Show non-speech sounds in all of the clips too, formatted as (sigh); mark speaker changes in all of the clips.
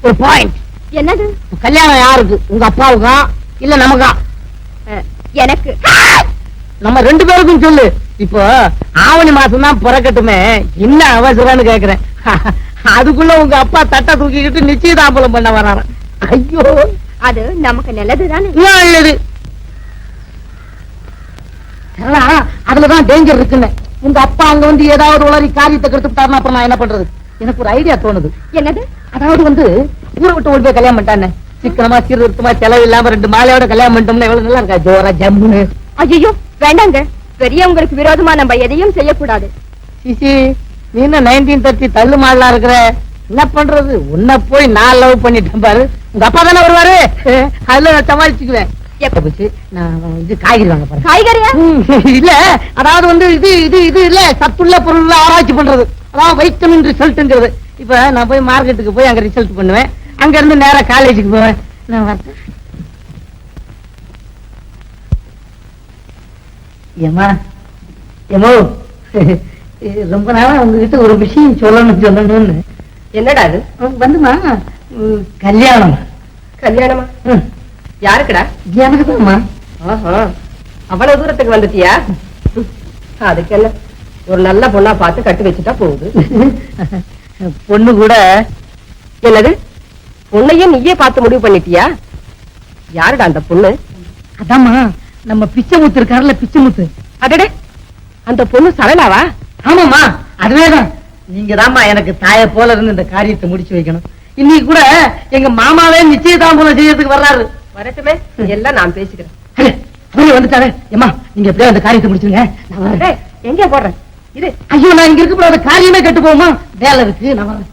Speaker 1: ஒரு பாயிண்ட்
Speaker 2: என்னது?
Speaker 1: கல்யாணம் யாருக்கு? உங்க அப்பாவுக்கா? இல்ல நமக்கா?
Speaker 2: எனக்கு.
Speaker 1: நம்ம ரெண்டு பேருக்கும் சொல்லு. இப்போ ஆவணி மாசம் தான் பிறக்கட்டுமே. என்ன அவசரம்னு கேக்குறேன். (laughs) அதுக்குள்ள உங்க அப்பா தட்டை தூக்கிக்கிட்டு நிச்சயதாம்பலம் பண்ண வராராம் ஐயோ!
Speaker 2: அது நமக்கு நல்லதுதானே.
Speaker 1: சரளா, அதுலதான் டேஞ்சர் இருக்குன்னு. உங்க அப்பா அங்க வந்து ஏதாவது உளறி காரியத்தை கெடுத்துட்டாருன்னா அப்புறம் நான் என்ன பண்றது? எனக்கு ஒரு ஐடியா தோணுது.
Speaker 2: என்னது?
Speaker 1: அதாவது வந்து ஊரை விட்டு ஓடி போய் கல்யாணம் பண்ணிட்டானே? சிக்கனமா சீர்திருத்தமா செலவு இல்லாம ரெண்டு மாலையோட கல்யாணம் பண்ணிட்டோம்னா எவ்வளவு நல்லா இருக்கா? ஜோரா ஜம்முன்னு.
Speaker 2: ஐயோ வேண்டாங்க. பெரியவங்களுக்கு விரோதமா நம்ம எதையும் செய்யக்கூடாது.
Speaker 1: சிசி நீ என்ன நைன்டீன் தேர்ட்டி தள்ளு மாடலா இருக்கிற? என்ன பண்றது? உன்னை போய் நான் லவ் பண்ணிட்டேன் பாரு. உங்க அப்பா தானே வருவாரு? அதுல நான் சமாளிச்சுக்குவேன். காய்கறி இல்ல. அதாவது வந்து இது இது இது இல்ல. சத்துள்ள பொருள்ல ஆராய்ச்சி பண்றது. அதாவது வைட்டமின் ரிசல்ட்ங்கிறது இப்ப நான் போய் மார்க்கெட்டுக்கு போய் அங்க ரிசல்ட் பண்ணுவேன். அங்க இருந்து நேரா காலேஜுக்கு போவேன். நான் வரேன். ஏமா ஏமோ? ரொம்ப நாளா உங்ககிட்ட ஒரு விஷயம் சொல்லணும் சொல்லணும்னு.
Speaker 2: என்னடா அது
Speaker 1: வந்துமா? கல்யாணம்.
Speaker 2: கல்யாணமா? யாருக்குடா?
Speaker 1: எனக்கு தான்மா
Speaker 2: ஆஹா. அவ்வளவு தூரத்துக்கு வந்துட்டியா? அதுக்கு என்ன? ஒரு நல்ல பொண்ணா பார்த்து கட்டி வச்சுட்டா போகுது. (laughs)
Speaker 1: பொண்ணு கூட
Speaker 2: என்னது? பொண்ணையே நீயே பார்த்து முடிவு பண்ணிட்டியா? யாருடா அந்த பொண்ணு?
Speaker 1: அதாம்மா நம்ம பிச்சை முத்து இருக்காருல்ல பிச்சை முத்து
Speaker 2: அடடே அந்த பொண்ணு சரளாவா?
Speaker 1: ஆமாமா அதுவேதான். நீங்க தாம்மா எனக்கு தாய போல இருந்து இந்த காரியத்தை முடிச்சு வைக்கணும். இன்னைக்கு கூட எங்க மாமாவே நிச்சயதாம்பூலம் செய்யறதுக்கு வர்றாரு.
Speaker 2: வரட்டுமே எல்லாம் நான் பேசிக்கிறேன்.
Speaker 1: வந்துட்டாரு. ஏமா நீங்க எப்படியா அந்த காரியத்தை முடிச்சுங்க நான் வரேன்.
Speaker 2: எங்கே போடுறேன் இது
Speaker 1: ஐயோ நான் இங்க இருக்க காரியமே கெட்டு போகுமா? வேலை இருக்கு நான்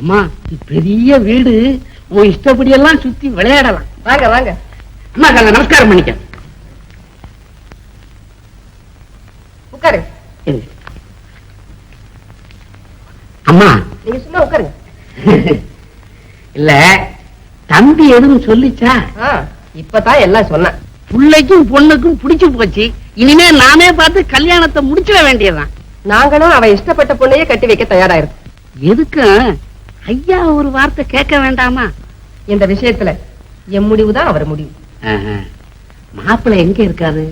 Speaker 1: அம்மா பெரிய வீடு. உன் இஷ்டப்படி எல்லாம் சுத்தி விளையாடலாம்.
Speaker 2: வாங்க வாங்க.
Speaker 1: அம்மா கண்ண நமஸ்காரம் பண்ணிக்க.
Speaker 2: உட்காரு.
Speaker 1: அம்மா.
Speaker 2: நீங்க சும்மா உட்காருங்க
Speaker 1: இல்ல தம்பி எதுவும் சொல்லிச்சா?
Speaker 2: இப்பதான் எல்லாம் சொன்னேன்.
Speaker 1: பிள்ளைக்கும் பொண்ணுக்கும் பிடிச்சு போச்சு. இனிமே நாமே பார்த்து கல்யாணத்தை முடிச்சிட வேண்டியதுதான்.
Speaker 2: நாங்களும் அவ இஷ்டப்பட்ட பொண்ணையே கட்டி வைக்க தயாரா இருக்கோம்
Speaker 1: எதுக்கு? ஐயா ஒரு வார்த்தை கேட்க வேண்டாமா?
Speaker 2: இந்த விஷயத்துல என் முடிவு தான் அவர் முடிவு.
Speaker 1: மாப்பிள்ளை எங்க இருக்காரு?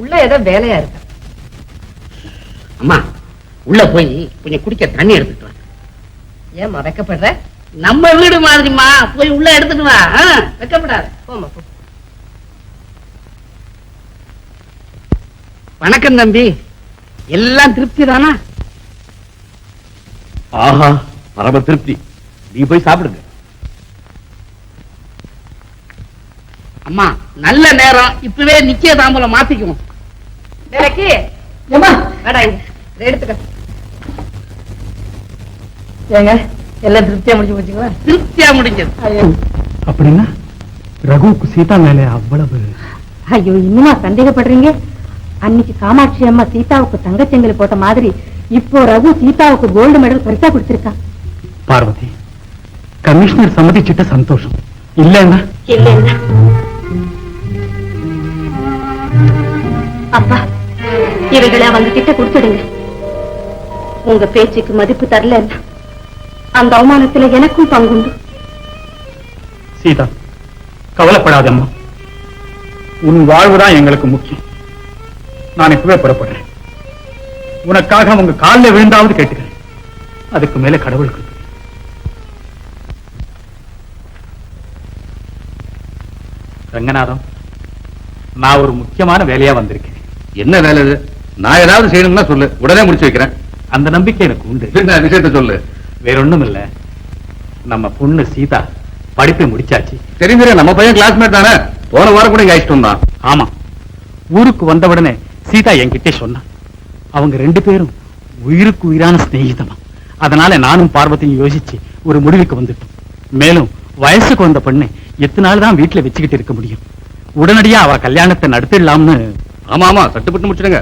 Speaker 2: உள்ள ஏதோ வேலையா இருக்கு.
Speaker 1: அம்மா உள்ள போய் கொஞ்சம் குடிக்க தண்ணி எடுத்துட்டு வா.
Speaker 2: ஏன் வைக்கப்படுற?
Speaker 1: நம்ம வீடு மாதிரிமா போய் உள்ள எடுத்துட்டு வா வெக்கப்படாத.
Speaker 2: போமா போ.
Speaker 1: வணக்கம் தம்பி. எல்லாம் திருப்தி தானா
Speaker 3: ஆஹா பரம திருப்தி. நீ போய் சாப்பிடுங்க.
Speaker 1: அம்மா நல்ல நேரம். இப்பவே நிச்சய தாம்பூலம் மாத்திக்குவோம். ஏங்க எல்லாம் திருப்தியா முடிஞ்சு போச்சுங்களா? திருப்தியா முடிஞ்சது.
Speaker 4: அப்படின்னா ரகுவுக்கு சீதா மேலே அவ்வளவு
Speaker 5: ஐயோ இன்னுமா சந்தேகப்படுறீங்க? அன்னைக்கு காமாட்சி அம்மா சீதாவுக்கு தங்கச்செங்கல் போட்ட மாதிரி இப்போ ரகு சீதாவுக்கு கோல்டு மெடல் பரிசா கொடுத்திருக்கா?
Speaker 4: பார்வதி கமிஷனர் சம்மதிச்சிட்ட சந்தோஷம். இல்லைன்னா?
Speaker 5: இல்லைன்னா? அப்பா இவைகளை அவங்க கிட்ட கொடுத்துடுங்க. உங்க பேச்சுக்கு மதிப்பு தரலன்னா அந்த அவமானத்துல எனக்கும் பங்குண்டு.
Speaker 4: சீதா கவலைப்படாதம்மா. உன் வாழ்வுதான் எங்களுக்கு முக்கியம். நான் இப்பவே புறப்படுறேன். உனக்காக உங்க காலில் விழுந்தாவது கேட்டுக்கிறேன். அதுக்கு மேல கடவுளுக்கு ரங்கநாதம் நான் ஒரு முக்கியமான வேலையா வந்திருக்கேன்.
Speaker 3: என்ன வேலை இது? நான் ஏதாவது செய்யணும்னா சொல்லு. உடனே முடிச்சு வைக்கிறேன்.
Speaker 4: அந்த நம்பிக்கை எனக்கு உண்டு.
Speaker 3: என்ன விஷயத்த சொல்லு.
Speaker 4: வேற ஒண்ணும் இல்ல நம்ம பொண்ணு சீதா படிப்பை முடிச்சாச்சு.
Speaker 3: தெரியும் தெரியும் நம்ம பையன் கிளாஸ்மேட் தானே. போன வாரம் கூட இங்க அழைச்சிட்டு வந்தான்.
Speaker 4: ஆமா. ஊருக்கு வந்த உடனே சீதா என்கிட்ட சொன்னா அவங்க ரெண்டு பேரும் உயிருக்கு உயிரான சிநேகிதமா? அதனால நானும் பார்வதியும் யோசிச்சு ஒரு முடிவுக்கு வந்துட்டோம். மேலும் வயசுக்கு வந்த பொண்ணை எத்தனை நாள் தான் வீட்டுல வச்சுக்கிட்டு இருக்க முடியும்? உடனடியா அவ கல்யாணத்தை நடத்திடலாம்னு
Speaker 3: ஆமா ஆமா சட்டுப்பட்டு முடிச்சிடுங்க.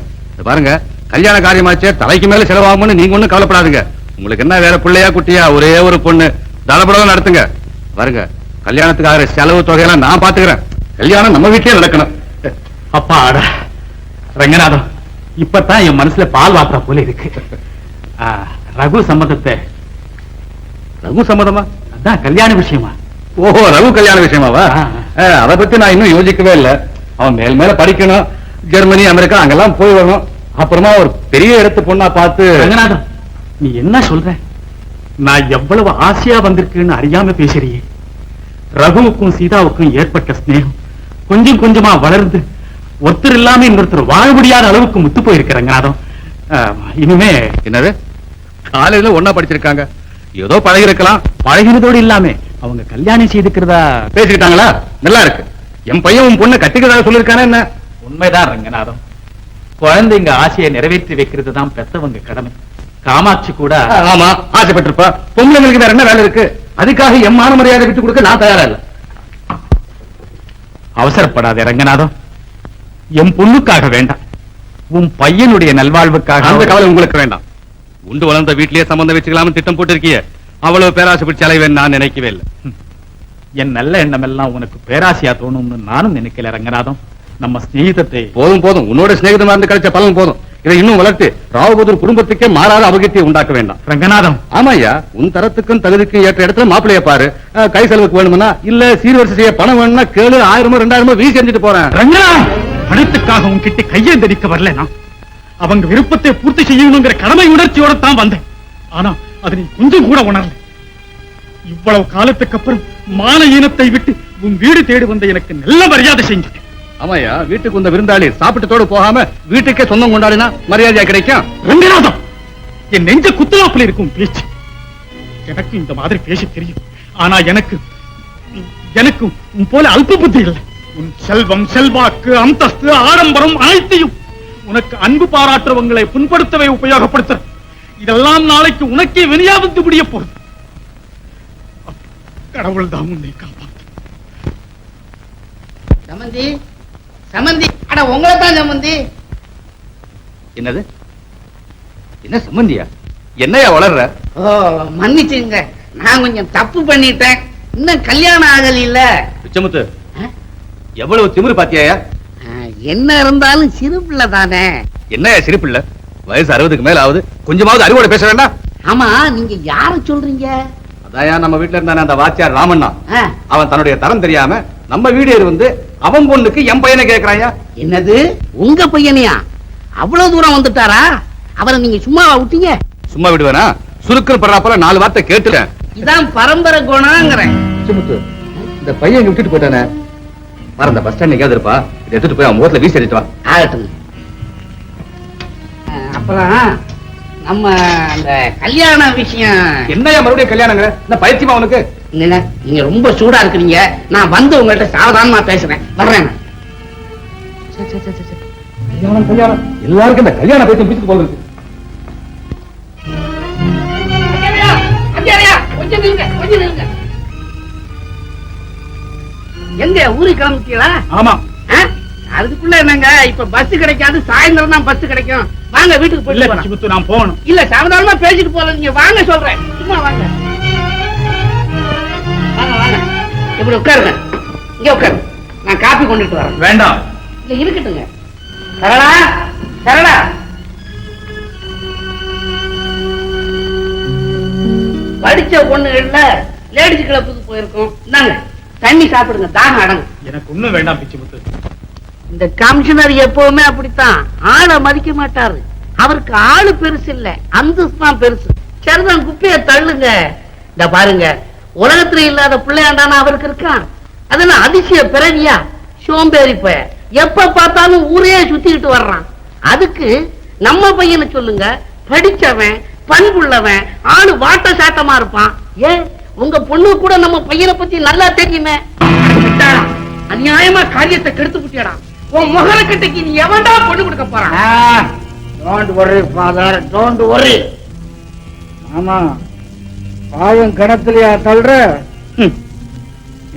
Speaker 3: பாருங்க கல்யாண காரியமாச்சே தலைக்கு மேல செலவாகும்னு நீங்க ஒண்ணும் கவலைப்படாதுங்க. உங்களுக்கு என்ன வேற பிள்ளையா குட்டியா ஒரே ஒரு பொண்ணு தடப்படவும் நடத்துங்க. பாருங்க கல்யாணத்துக்கு ஆகிற செலவு தொகையெல்லாம் நான் பாத்துக்கிறேன். கல்யாணம் நம்ம வீட்லயே நடக்கணும்.
Speaker 4: அப்பா அடா ரங்கநாதம் இப்பதான் என் மனசுல பால் வாக்குற போல இருக்கு. ரகு சம்மதத்தை
Speaker 3: ரகு சம்மதமா
Speaker 4: அதான் கல்யாண விஷயமா?
Speaker 3: ஓஹோ ரகு கல்யாண விஷயமாவா? அத பத்தி நான் இன்னும் யோசிக்கவே இல்ல. அவன் மேல் மேல படிக்கணும். ஜெர்மனி அமெரிக்கா அங்கெல்லாம் போய் வரணும். அப்புறமா ஒரு பெரிய இடத்து பொண்ணா பார்த்து
Speaker 4: ரங்கநாதன் நீ என்ன சொல்ற? நான் எவ்வளவு ஆசையா வந்திருக்குன்னு அறியாம பேசுறியே. ரகுவுக்கும் சீதாவுக்கும் ஏற்பட்ட ஸ்நேகம் கொஞ்சம் கொஞ்சமா வளர்ந்து ஒருத்தர் இல்லாம இன்னொருத்தர் வாழ முடியாத அளவுக்கு முத்து போயிருக்கு ரங்கநாதம். ஆஹ், இனிமே
Speaker 3: என்னது? காலேஜ்ல ஒன்னா படிச்சிருக்காங்க. ஏதோ பழகி இருக்கலாம்
Speaker 4: பழகினதோடு இல்லாம அவங்க கல்யாணம் செய்துக்கிறதா
Speaker 3: பேசிக்கிட்டாங்களா? நல்லா இருக்கு. என் பையன் உன் பொண்ணை கட்டிக்கிறதா சொல்லிருக்கானே என்ன?
Speaker 4: உண்மைதான் ரங்கநாதம். குழந்தைங்க ஆசையை நிறைவேற்றி வைக்கிறது தான் பெத்தவங்க கடமை. காமாட்சி கூட
Speaker 3: ஆமா ஆசைப்பட்டிருப்பா. பொம்பளைங்களுக்கு வேற என்ன வேலை இருக்கு? அதுக்காக என் மான மரியாதை விட்டு கொடுக்க நான் தயாரா இல்ல.
Speaker 4: அவசரப்படாதே ரங்கநாதம். என் பொண்ணுக்காக வேண்டாம். உன் பையனுடைய நல்வாழ்வுக்காக
Speaker 3: அந்த கவலை உங்களுக்கு வேண்டாம். உண்டு வளர்ந்த வீட்லயே சம்பந்தம் வச்சுக்கலாம்னு திட்டம் போட்டிருக்கிய. அவ்வளவு பேராசைப்பட்டு செலவேன்னு நான் நினைக்கவே இல்லை.
Speaker 4: என் நல்ல எண்ணம் எல்லாம் உனக்கு பேராசையா தோணும்னு நானும் நினைக்கல ரங்கநாதம். நம்ம சிநேகிதத்தை
Speaker 3: போதும் போதும். உன்னோட சிநேகிதமா இருந்து கிடைச்ச பலன் போதும். இதை இன்னும் வளர்த்து ராவபுதூர் குடும்பத்துக்கே மாறாத அபகத்தியை உண்டாக்க வேண்டாம்.
Speaker 4: ரங்கநாதம்.
Speaker 3: ஆமாய்யா உன் தரத்துக்கும் தகுதிக்கும் ஏற்ற இடத்துல மாப்பிளைய பாரு. கை செலவுக்கு வேணும்னா இல்ல சீர்வரிசை செய்ய பணம் வேணும்னா கேளு ஆயிரமோ ரெண்டாயிரமோ வீசி செஞ்சுட்டு போறேன்.
Speaker 4: ரங்கநாதம்! பணத்துக்காக உன்கிட்ட கையேந்தடிக்க வரல நான் அவங்க விருப்பத்தை பூர்த்தி செய்யணுங்கிற கடமை உணர்ச்சியோட தான் வந்தேன். ஆனா அதை நீ கொஞ்சம் கூட உணரல. இவ்வளவு காலத்துக்கு அப்புறம் மான ஈனத்தை விட்டு உன் வீடு தேடி வந்த எனக்கு நல்ல மரியாதை செஞ்சுட்டேன்
Speaker 3: ஆமாய்யா வீட்டுக்கு வந்த விருந்தாளி சாப்பிட்டதோடு போகாம வீட்டுக்கே சொந்தம் கொண்டாடினா மரியாதையா கிடைக்கும்?
Speaker 4: ரங்கநாதம்! என் நெஞ்ச குத்துவாப்புல இருக்கும் பேச்சு. எனக்கு இந்த மாதிரி பேச தெரியும். ஆனா எனக்கு எனக்கு உன் போல அல்ப புத்தி இல்லை. உன் செல்வம் செல்வாக்கு அந்தஸ்து ஆடம்பரம் அனைத்தையும் உனக்கு அன்பு பாராட்டுறவங்களை புண்படுத்தவே உபயோகப்படுத்துற. இதெல்லாம் நாளைக்கு உனக்கே வினியாபத்து முடிய போகுது. கடவுள் தான் உன்னை காப்பாற்று
Speaker 6: சமந்தி சமந்தி அட உங்களை தான் சமந்தி.
Speaker 3: என்னது? என்ன சம்பந்தியா என்னையா வளர்ற?
Speaker 6: ஓ மன்னிச்சுங்க நான் கொஞ்சம் தப்பு பண்ணிட்டேன். இன்னும் கல்யாணம் ஆகல இல்ல
Speaker 3: பிச்சமுத்து எவ்வளவு திமிரு பாத்தியாயா?
Speaker 6: என்ன இருந்தாலும் சிறு பிள்ளை தானே.
Speaker 3: என்னையா சிரிப்பில்ல வயசு அறுபதுக்கு மேல ஆகுது கொஞ்சமாவது அறிவோட பேச வேண்டாம்.
Speaker 6: ஆமா நீங்க யார சொல்றீங்க?
Speaker 3: அதாயா நம்ம வீட்டுல இருந்தானே அந்த வாத்தியார் ராமண்ணா. அவன் தன்னுடைய தரம் தெரியாம நம்ம வீடு வந்து அவன் பொண்ணுக்கு என் பையனை கேக்குறாயா?
Speaker 6: என்னது? உங்க பையனையா? அவ்வளவு தூரம் வந்துட்டாரா? அவரை நீங்க சும்மாவா விட்டீங்க?
Speaker 3: சும்மா விடுவேனா? சுருக்கல் படுறாப்பல நாலு வார்த்தை கேட்டுட்டேன்.
Speaker 6: இதான் பரம்பரை குணங்கிறேன்.
Speaker 3: இந்த பையன் இங்க விட்டுட்டு போயிட்டானே. வர இந்த பஸ் ஸ்டாண்ட் எங்கேயாவது இருப்பா? இதை எடுத்துட்டு போய் அவன் முகத்துல வீசி அடிட்டு வா.
Speaker 6: ஆகட்டும். அப்புறம் நம்ம அந்த கல்யாண விஷயம்.
Speaker 3: என்னையா மறுபடியும் கல்யாணங்க என்ன பைத்தியமா உனக்கு?
Speaker 6: இல்லைங்க நீங்க ரொம்ப சூடா இருக்கிறீங்க. நான் வந்து உங்கள்ட்ட சாவதானமா பேசுறேன் வர்றேன்.
Speaker 3: கல்யாணம் கல்யாணம். எல்லாருக்கும் இந்த கல்யாண பைத்தியம் பிடிச்சு போல இருக்கு.
Speaker 6: எங்க ஊருக்கு கிளம்பிட்டீங்களா?
Speaker 4: ஆமா?
Speaker 6: அதுக்குள்ள என்னங்க? இப்ப பஸ் கிடைக்காது சாயந்தரம் தான் பஸ் கிடைக்கும். வாங்க வீட்டுக்கு
Speaker 4: இல்ல
Speaker 6: போயிட்டு
Speaker 4: நான் போகணும்.
Speaker 6: இல்ல சாவதானமா பேசிட்டு போல நீங்க வாங்க சொல்றேன். சும்மா வாங்க. வாங்க வாங்க. இப்படி உட்காருங்க. இங்க உட்காருங்க. நான் காப்பி கொண்டுட்டு வரேன்.
Speaker 4: வேண்டாம்.
Speaker 6: இல்ல இருக்கட்டுங்க. சரளா? சரளா? படிச்ச பொண்ணுகள்ல லேடிஸ் கிளப்புக்கு போயிருக்கோம். இந்தாங்க. தண்ணி சாப்பிடுங்க தாகம் அடங்கும்.
Speaker 4: எனக்கு ஒண்ணும் வேண்டாம் பிச்சுமுத்து
Speaker 6: இந்த கமிஷனர் எப்பவுமே அப்படித்தான். ஆளை மதிக்க மாட்டாரு. அவருக்கு ஆளு பெருசு இல்ல அந்தஸ்து தான் பெருசு. சரிதான் குப்பைய தள்ளுங்க. இந்த பாருங்க உலகத்துல இல்லாத பிள்ளையாண்டான அவருக்கு இருக்கான். அதெல்லாம் அதிசய பிறவியா? சோம்பேறி பய. எப்ப பார்த்தாலும் ஊரே சுத்திக்கிட்டு வர்றான். அதுக்கு நம்ம பையனை சொல்லுங்க படிச்சவன் பண்புள்ளவன் ஆளு வாட்ட சாட்டமா இருப்பான். ஏன்? உங்க பொண்ணு கூட நம்ம பையனை பத்தி நல்லா தெரியுமே. அநியாயமா காரியத்தை கெடுத்து புட்டியடா. உன் முகர கட்டைக்கு நீ எவன்டா பொண்ணு கொடுக்க போறான் don't worry father don't worry.
Speaker 7: ஆமா பாயம் கிணத்துலயா தள்ளுற.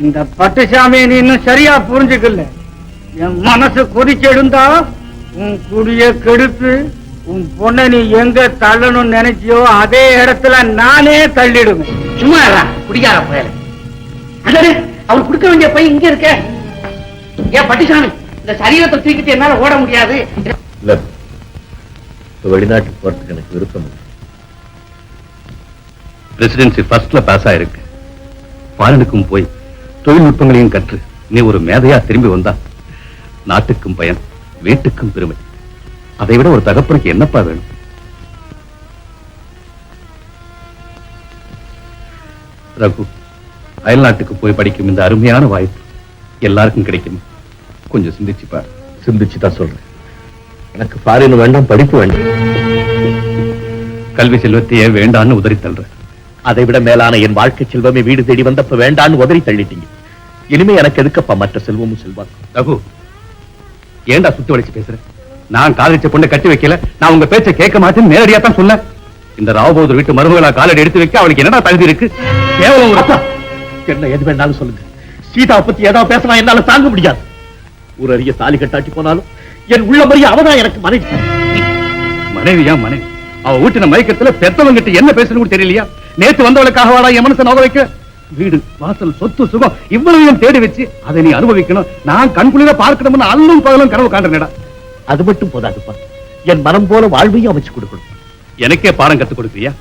Speaker 7: இந்த பட்டுசாமியை நீ இன்னும் சரியா புரிஞ்சுக்கல. என் மனசு கொதிச்செடுந்தா உன் குடிய கெடுத்து உன் பொண்ணை நீ எங்க தள்ளணும்னு நினைச்சியோ அதே இடத்துல நானே தள்ளிடுவேன்.
Speaker 6: சும்மா குடிக்கார புயல. பயல அவர் கொடுக்க வேண்டிய பையன் இங்க இருக்க. ஏன் பட்டிசாமி இந்த சரீரத்தை தூக்கிட்டு என்னால ஓட முடியாது.
Speaker 8: வெளிநாட்டுக்கு போறதுக்கு எனக்கு விருப்பம்
Speaker 3: பிரசிடென்சி ஃபர்ஸ்ட்ல பாஸ் ஆயிருக்கு. பாலனுக்கும் போய் தொழில்நுட்பங்களையும் கற்று நீ ஒரு மேதையா திரும்பி வந்தா நாட்டுக்கும் பயன் வீட்டுக்கும் பெருமை. அதை விட ஒரு தகப்பனுக்கு என்னப்பா வேணும்? ரகு அயல்நாட்டுக்கு போய் படிக்கும் இந்த அருமையான வாய்ப்பு எல்லாருக்கும் கிடைக்கும்? கொஞ்சம் சிந்திச்சு பாரு
Speaker 8: சிந்திச்சு தான் சொல்றேன். எனக்கு பாரின் வேண்டாம் படிப்பு வேண்டாம்.
Speaker 3: கல்வி செல்வத்தையே வேண்டான்னு உதறி தள்ளுற.
Speaker 8: அதை விட மேலான என் வாழ்க்கை செல்வமே வீடு தேடி வந்தப்ப வேண்டான்னு உதறி தள்ளிட்டீங்க. இனிமே எனக்கு எதுக்கப்பா மற்ற செல்வமும் செல்வாக்கும்?
Speaker 3: ரகு ஏன்டா சுத்தி வளைச்சு பேசுற? நான் காதலிச்ச பொண்ணை கட்டி வைக்கல நான் உங்க பேச்சை கேட்க மாட்டேன்னு நேரடியா தான் சொன்னேன். இந்த ராவபோதர் வீட்டு மருமகளா காலடி எடுத்து வைக்க அவளுக்கு என்னடா தகுதி இருக்கு? கேவலம்
Speaker 8: அப்பா, என்ன எது வேணாலும் சொல்லுங்க. சீதா பத்தி ஏதாவது பேசினா என்னால தாங்க முடியாது. ஒரு அரிய தாலி கட்டாட்டி போனாலும் என் உள்ள மறிய அவதான் எனக்கு மனைவி.
Speaker 3: மனைவியா மனைவி? அவ ஊட்டின மயக்கத்துல பெத்தவங்கிட்ட என்ன பேசணும் தெரியலையா? நேத்து வந்தவளுக்காக வாடா என் மனசை நோக வைக்க? வீடு வாசல் சொத்து சுகம் இவ்வளவையும் தேடி வச்சு அதை நீ அனுபவிக்கணும். நான் கண்குளிர பார்க்கணும்னு அல்லும் பகலும் கனவு காண்றேன்டா.
Speaker 8: அது மட்டும் போதாதுப்பா. என் மனம் போல வாழ்வையும் அமைச்சு கொடுக்கணும்.
Speaker 3: எனக்கே பாடம் கத்துக் கொடுக்குறியா?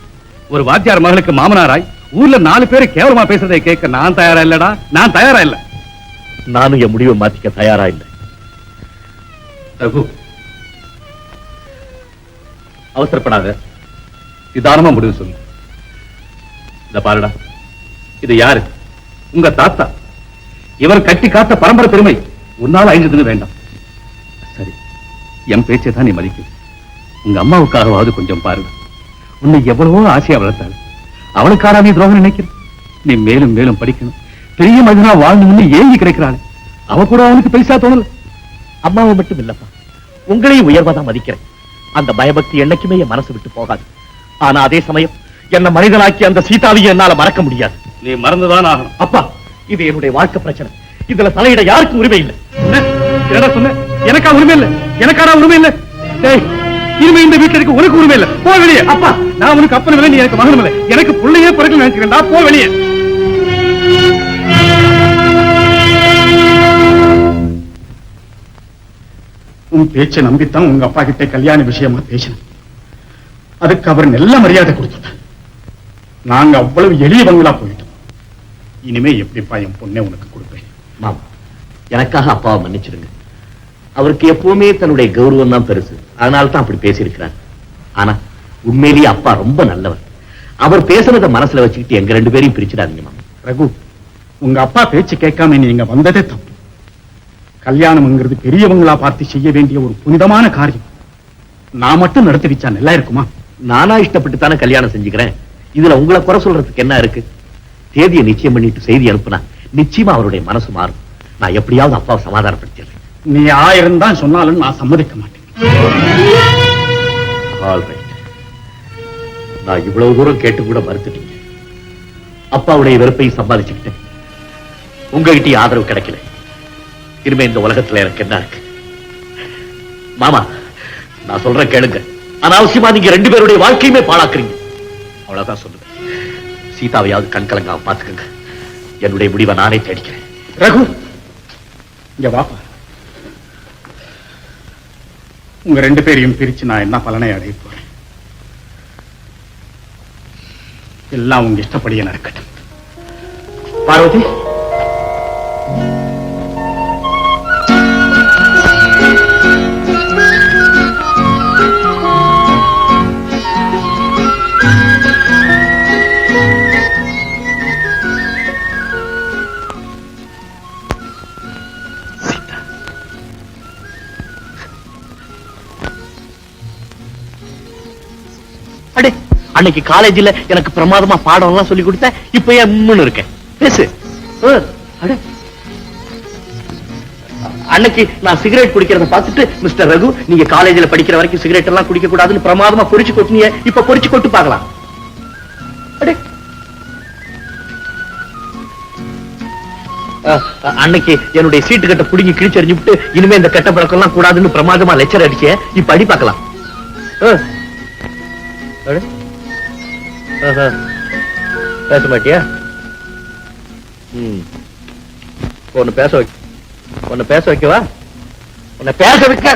Speaker 3: ஒரு வாத்தியார் மகளுக்கு மாமனாராய் ஊர்ல நாலு பேரு கேவலமா பேசுறதை கேட்க நான் தயாரா இல்லடா? நான் தயாரா இல்ல.
Speaker 8: நானும் என் முடிவை மாத்திக்க தயாரா இல்லை.
Speaker 3: ரகு. அவசரப்படாத. நிதானமா முடிவு சொல்லு. இத பாருடா. இது யாரு? உங்க தாத்தா. இவர் கட்டி காத்த பரம்பரை பெருமை உன்னால அழிஞ்சதுன்னு வேண்டாம். சரி. என் பேச்சை தான் நீ மதிக்கும் உங்க அம்மாவுக்காகவாவது கொஞ்சம் பாருங்க. உன்னை எவ்வளவோ ஆசையா வளர்த்தாள். அவளுக்காரா நீ துரோகம் நினைக்கிற நீ மேலும் மேலும் படிக்கணும். பெரிய மனிதனா வாழணும்னு ஏங்கி கிடைக்கிறாள். அவ கூட அவனுக்கு பெருசா தோணல.
Speaker 8: அம்மாவை மட்டும் இல்லப்பா. உங்களையும் உயர்வாதான் மதிக்கிறேன். அந்த பயபக்தி என்னைக்குமே என் மனசு விட்டு போகாது. ஆனா அதே சமயம் என்ன மனிதனாக்கி அந்த சீதாவையும் என்னால மறக்க முடியாது.
Speaker 3: நீ மறந்துதான் ஆகணும்.
Speaker 8: அப்பா இது என்னுடைய வாழ்க்கை பிரச்சனை. இதுல தலையிட யாருக்கும் உரிமை இல்லை.
Speaker 3: என்ன? சொன்ன? எனக்கா உரிமை இல்ல? எனக்காடா உரிமை இல்ல? டேய் இனிமே இந்த வீட்டுல இருக்க உனக்கு உரிமை இல்ல. போ வெளியே. அப்பா நான் உனக்கு அப்பனும் இல்லை நீ எனக்கு மகனும் இல்லை. எனக்கு பிள்ளையே பிறகு நினைச்சுக்கிறேன்டா. போ வெளியே.
Speaker 4: உன் பேச்சை நம்பித்தான் உங்க அப்பா கிட்ட கல்யாண விஷயமா பேசினேன். அதுக்கு அவர் நல்ல மரியாதை கொடுத்துட்டேன் நாங்க அவ்வளவு எளியவங்களா போயிட்டோம். இனிமே எப்படிப்பா என் பொண்ணை உனக்கு கொடுப்பேன்?
Speaker 8: மாமா எனக்காக அப்பாவை மன்னிச்சிடுங்க அவருக்கு எப்பவுமே தன்னுடைய கௌரவம் தான் பெருசு. அதனால தான் அப்படி பேசியிருக்கிறார். ஆனா உண்மையிலேயே அப்பா ரொம்ப நல்லவர். அவர் பேசுனதை மனசுல வச்சுக்கிட்டு எங்க ரெண்டு பேரையும் பிரிச்சிடாதீங்க மாமா.
Speaker 4: ரகு உங்க அப்பா பேச்சு கேட்காம நீங்க வந்ததே தப்பு. கல்யாணம்ங்கிறது பெரியவங்களா பார்த்து செய்ய வேண்டிய ஒரு புனிதமான காரியம். நான் மட்டும் நடத்தி வச்சா நல்லா இருக்குமா?
Speaker 8: நானா இஷ்டப்பட்டு தானே கல்யாணம் செஞ்சுக்கிறேன். இதுல உங்களை குறை சொல்றதுக்கு என்ன இருக்கு? தேதியை நிச்சயம் பண்ணிட்டு செய்தி அனுப்புனா நிச்சயமா அவருடைய மனசு மாறும். நான் எப்படியாவது அப்பாவை சமாதானப்படுத்திடுறேன்.
Speaker 4: நீ ஆயிரம் தான் சொன்னாலும் நான் சம்மதிக்க மாட்டேன்.
Speaker 8: நான் இவ்வளவு தூரம் கேட்டு கூட மறுத்துட்டீங்க. அப்பாவுடைய வெறுப்பை சம்பாதிச்சுக்கிட்டேன் உங்ககிட்ட ஆதரவு கிடைக்கல. இனிமே இந்த உலகத்துல எனக்கு என்ன இருக்கு? மாமா நான் சொல்றேன் கேளுங்க. அனாவசியமா நீங்க ரெண்டு பேருடைய வாழ்க்கையுமே பாழாக்குறீங்க. அவ்வளவுதான் சொல்லுங்க சீதாவையாவது கண் கலங்காம பாத்துக்கங்க என்னுடைய முடிவை நானே தேடிக்கிறேன்.
Speaker 4: ரகு இங்க வாப்பா. உங்க ரெண்டு பேரையும் பிரிச்சு நான் என்ன பலனை அடைய போறேன்? எல்லாம் உங்க இஷ்டப்படியே நடக்கட்டும். பார்வதி
Speaker 8: அன்னைக்கு காலேஜ்ல எனக்கு பிரமாதமா பாடம் எல்லாம் சொல்லி கொடுத்த இப்ப ஏன் உம்முன்னு இருக்கேன் பேசு. அன்னைக்கு நான் சிகரெட் குடிக்கிறத பார்த்துட்டு மிஸ்டர் ரகு நீங்க காலேஜ்ல படிக்கிற வரைக்கும் சிகரெட் எல்லாம் குடிக்க கூடாதுன்னு பிரமாதமா பொறிச்சு கொட்டினிய. இப்ப பொறிச்சு கொட்டு பார்க்கலாம். அன்னைக்கு என்னுடைய சீட்டு கட்ட புடுங்கி கிழிச்சறிஞ்சு விட்டு இனிமே இந்த கெட்ட பழக்கம் எல்லாம் கூடாதுன்னு பிரமாதமா லெக்சர் அடிச்சேன் இப்ப அடி பார்க்கலாம். ஆ. பேச மாட்டியா ம். உன்னை பேச வைக்க உன்னை பேச வைக்கவா? உன்னை பேச வைக்க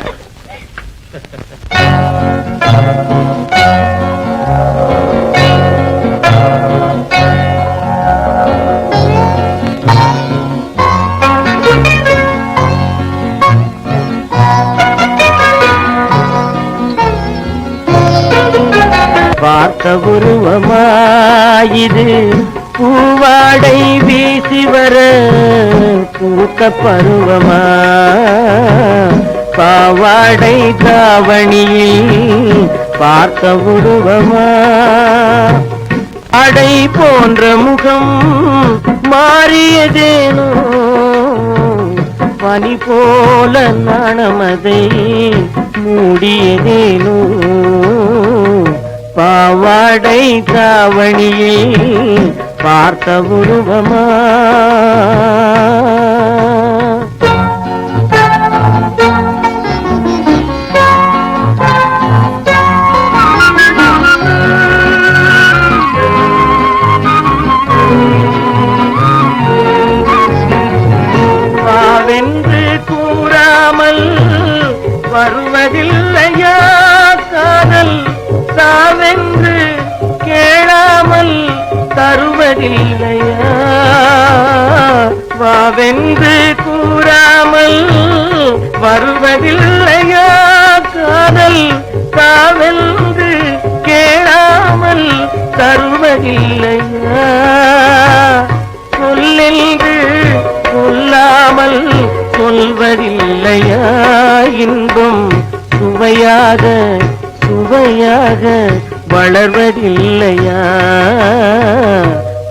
Speaker 9: இது பூவாடை வீசி வர பூத்த பருவமா? பாவாடை தாவணியில் பார்த்த உருவமா? அடை போன்ற முகம் மாறியதேனோ? பனி போல நாணமதை மூடியதேனோ? பாவாடை தாவணியில் பார்த்த உருவமா? தருவதில்லையா வாவென்று கூறாமல் வருவதில்லையா? காதல் சாவென்று கேளாமல் தருவதில்லையா? சொல்லென்று சொல்லாமல் சொல்வதில்லையா? இன்பம் சுவையாக சுவையாக வளர்வதில்லையா?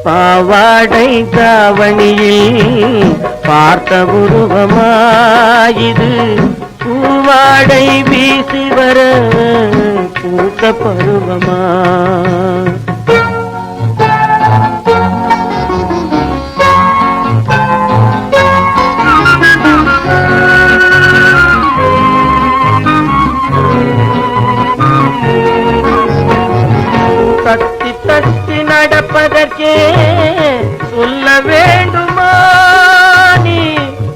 Speaker 9: பாவாடை தாவணியில் பார்த்த உருவமாயிது. பூவாடை வீசி வர பூத்த பருவமா. சொல்ல வேண்டுமா? நீ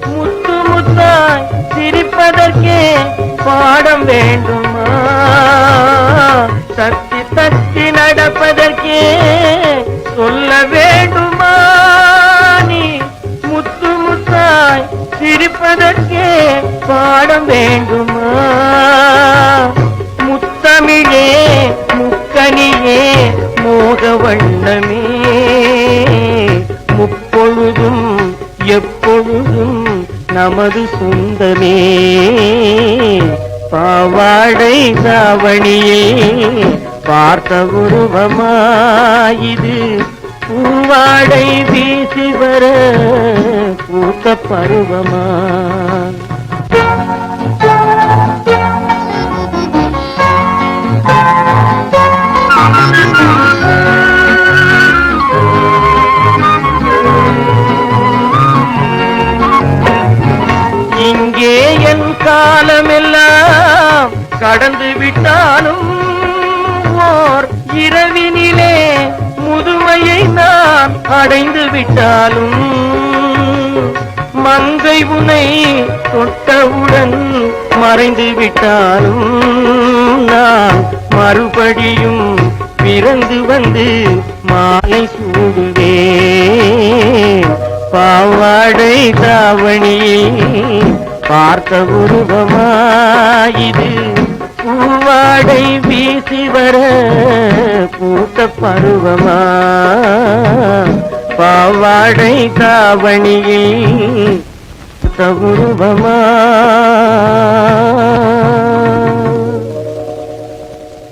Speaker 9: முத்து முத்தாய் சிரிப்பதற்கே பாடம் வேண்டுமா? தத்தி தத்தி நடப்பதற்கே சொல்ல வேண்டுமா? நீ முத்து முத்தாய் சிரிப்பதற்கே பாடம் வேண்டுமா? முத்தமிழே முக்கனியே மோக வண்ணமே நமது சொந்தமே. பாவாடை தாவணியே பார்த்த உருவமாயிது. பூவாடை வீசி வர பூத்த பருவமா. கடந்து விட்டாலும் ஓர் இரவினிலே முதுமையை நான் அடைந்து விட்டாலும் மங்கை உனை தொட்டவுடன் மறைந்து விட்டாலும் நான் மறுபடியும் பிறந்து வந்து மாலை சூடுவேன். பாவாடை தாவணி பார்த்த உருவமாயிது. பூவாடை வீசி வர பூத்த பருவமா? பாவாடை தாவணியில் தவுருவமா